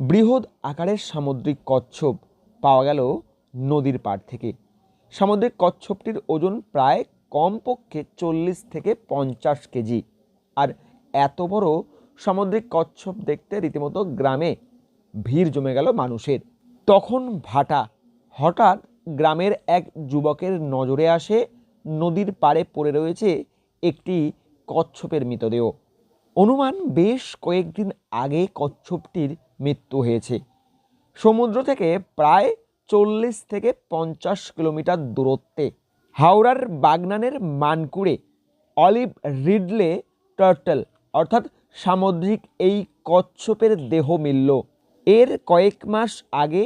বৃহৎ আকারের সামুদ্রিক কচ্ছপ পাওয়া গেল নদীর পাড় থেকে। সামুদ্রিক কচ্ছপটির ওজন প্রায় কমপক্ষে চল্লিশ থেকে পঞ্চাশ কেজি। আর এত বড় সামুদ্রিক কচ্ছপ দেখতে রীতিমতো গ্রামে ভিড় জমে গেল মানুষের। তখন ভাটা হঠাৎ গ্রামের এক যুবকের নজরে আসে নদীর পাড়ে পড়ে রয়েছে একটি কচ্ছপের মৃতদেহ। অনুমান বেশ কয়েকদিন আগে কচ্ছপটির মৃত্যু হয়েছে। সমুদ্র থেকে প্রায় চল্লিশ থেকে পঞ্চাশ কিলোমিটার দূরত্বে হাওড়ার বাগনানের মানকুড়ে অলিভ রিডলে টার্টল অর্থাৎ সামুদ্রিক এই কচ্ছপের দেহ মিলল। এর কয়েক মাস আগে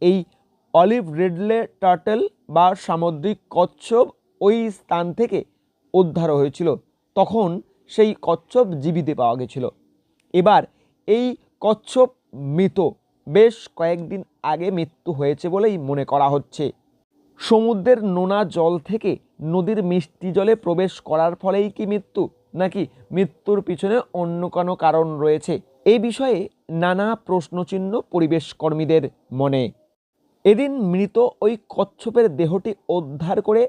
এই অলিভ রিডলে টার্টল বা সামুদ্রিক কচ্ছপ ওই স্থান থেকে উদ্ধার হয়েছিল। তখন সেই কচ্ছপ জীবিত পাওয়া গেছিল। এবার এই কচ্ছপ মৃত। বেশ কয়েকদিন আগে মৃত্যু হয়েছে বলেই মনে করা হচ্ছে। সমুদ্রের নোনা জল থেকে নদীর মিষ্টি জলে প্রবেশ করার ফলেই কি মৃত্যু, নাকি মৃত্যুর পিছনে অন্য কোনো কারণ রয়েছে? এই বিষয়ে নানা প্রশ্নচিহ্ন পরিবেশ কর্মীদের মনে। এদিন মৃত ওই কচ্ছপের দেহটি উদ্ধার করে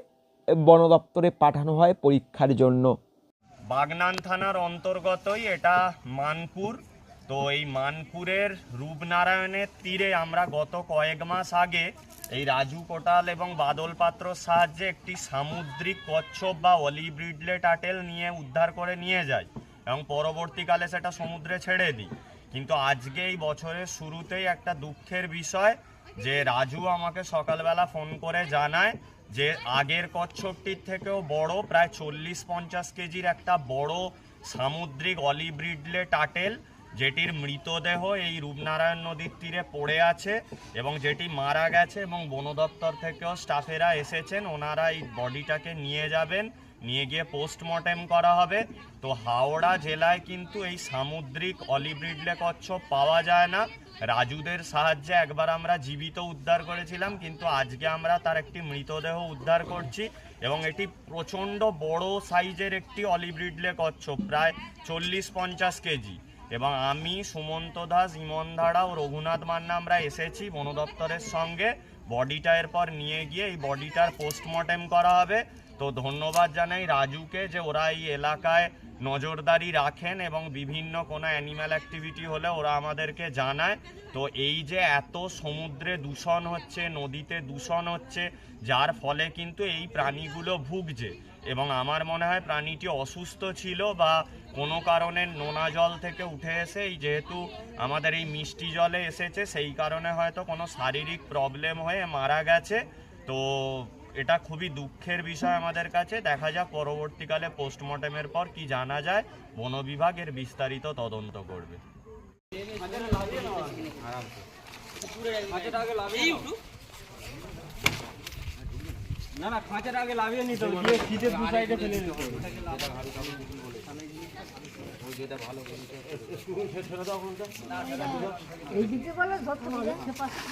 বন দপ্তরে পাঠানো হয় পরীক্ষার জন্য। বাগনান থানার অন্তর্গতই এটা মানপুর তো এই মানপুরের রূপনারায়ণের তীরে আমরা গত কয়েক মাস আগে এই রাজু কোটাল এবং বাদল পাত্রর সাহায্যে একটি সামুদ্রিক কচ্ছপ বা রিডলে টাটেল নিয়ে উদ্ধার করে নিয়ে যাই এবং পরবর্তীকালে সেটা সমুদ্রে ছেড়ে দিই। কিন্তু আজকে এই বছরের শুরুতেই একটা দুঃখের বিষয় যে রাজু আমাকে সকালবেলা ফোন করে জানায় যে আগের কচ্ছপটির থেকেও বড়, প্রায় চল্লিশ পঞ্চাশ কেজির একটা বড় সামুদ্রিক অলিভ রিডলে টাটেল যেটির মৃতদেহ এই রূপনারায়ণ নদীর তীরে পড়ে আছে এবং যেটি মারা গেছে এবং বন দপ্তর থেকেও স্টাফেরা এসেছেন, ওনারা এই বডিটাকে নিয়ে যাবেন, নিয়ে গিয়ে পোস্টমর্টেম করা হবে। তো হাওড়া জেলায় কিন্তু এই সামুদ্রিক অলিব্রিডলে রিডলে কচ্ছপ পাওয়া যায় না। রাজুদের সাহায্যে একবার আমরা জীবিত উদ্ধার করেছিলাম, কিন্তু আজকে আমরা তার একটি মৃতদেহ উদ্ধার করছি এবং এটি প্রচণ্ড বড় সাইজের একটি অলিব্রিডলে রিডলে কচ্ছপ, প্রায় চল্লিশ পঞ্চাশ কেজি। এবং আমি, সুমন্ত দাস, ইমন ধারা ও রঘুনাথ মান্না আমরা এসেছি বন দপ্তরের সঙ্গে। বডিটা এরপর নিয়ে গিয়ে এই বডিটার পোস্টমর্টেম করা হবে। তো ধন্যবাদ জানাই রাজুকে যে ওরা এই এলাকায় নজরদারি রাখেন এবং বিভিন্ন কোনো অ্যানিম্যাল অ্যাক্টিভিটি হলে ওরা আমাদেরকে জানায়। তো এই যে এত সমুদ্রে দূষণ হচ্ছে, নদীতে দূষণ হচ্ছে, যার ফলে কিন্তু এই প্রাণীগুলো ভুগছে এবং আমার মনে হয় প্রাণীটি অসুস্থ ছিল বা কোনো কারণে নোনা জল থেকে উঠে এসে এই যেহেতু আমাদের এই মিষ্টি জলে এসেছে, সেই কারণে হয়তো কোনো শারীরিক প্রবলেম হয়ে মারা গেছে। তো এটা খুবই দুঃখের বিষয় আমাদের কাছে। দেখা যাক পরবর্তীকালে পোস্টমর্টেমের পর কি জানা যায়। বন বিভাগ এর বিস্তারিত তদন্ত করবে। হবে।